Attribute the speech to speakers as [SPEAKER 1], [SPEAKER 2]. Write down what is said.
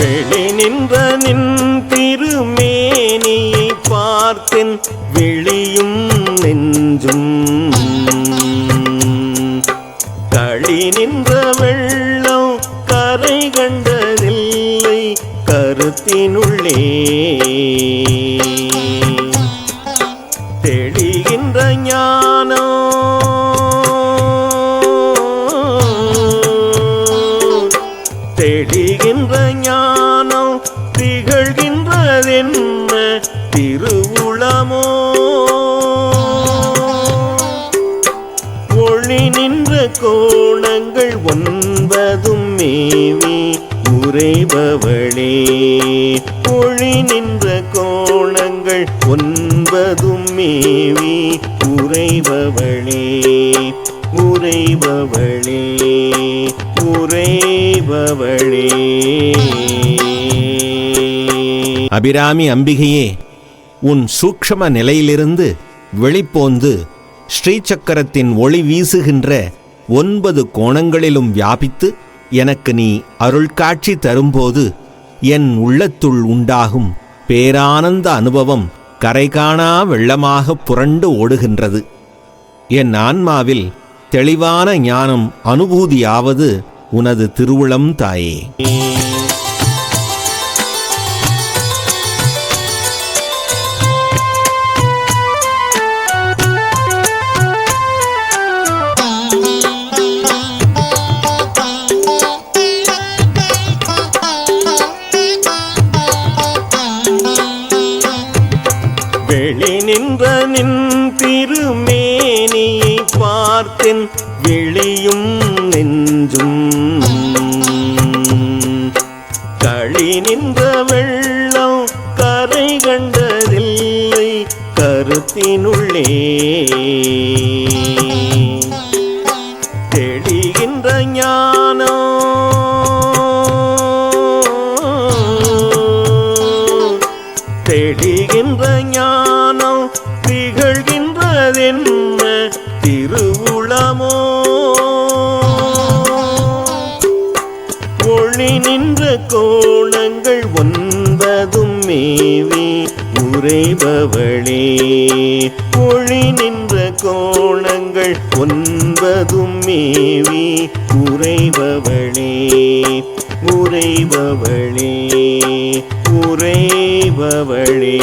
[SPEAKER 1] வெளி நின்ற நின் திருமேனியை பார்த்தென் விழியும் நெஞ்சும். களி நின்ற வெள்ளம் கரை கண்டதில்லை கருத்தினுள்ளே. தெளிகின்ற ஞானம் தெளிகின்ற திகழ்கின்றதென்ன திருவுளமோ? ஒளி நின்ற கோணங்கள் ஒன்பதும் மேவி உரைபவளே ஒளி நின்ற கோணங்கள் ஒன்பதும் மேவி உரைபவளே உரைபவளே உரைபவளே
[SPEAKER 2] அபிராமி அம்பிகையே உன் சூக்ஷம நிலையிலிருந்து வெளிப்போந்து ஸ்ரீசக்கரத்தின் ஒளி வீசுகின்ற ஒன்பது கோணங்களிலும் வியாபித்து எனக்கு நீ அருள்காட்சி தரும்போது என் உள்ளத்துள் உண்டாகும் பேரானந்த அனுபவம் கரைகாணா வெள்ளமாக புரண்டு ஓடுகின்றது. என் ஆன்மாவில் தெளிவான ஞானம் அனுபூதியாவது உனது திருவுளம் தாயே.
[SPEAKER 1] வெளி நின்ற நின் திருமேனியை பார்த்தென் விழியும் நெஞ்சும். களி நின்ற வெள்ளம் கரை கண்டதில்லை கருத்தினுள்ளே என்ற ஞானம் திகழ்கின்றதென்ன திருவுளமோ? ஒளி நின்ற கோணங்கள் ஒன்பதும் மேவி உரைபவளே ஒளி நின்ற கோணங்கள் ஒன்பதும் மேவி உரைபவளே உரைபவளே உரைபவளே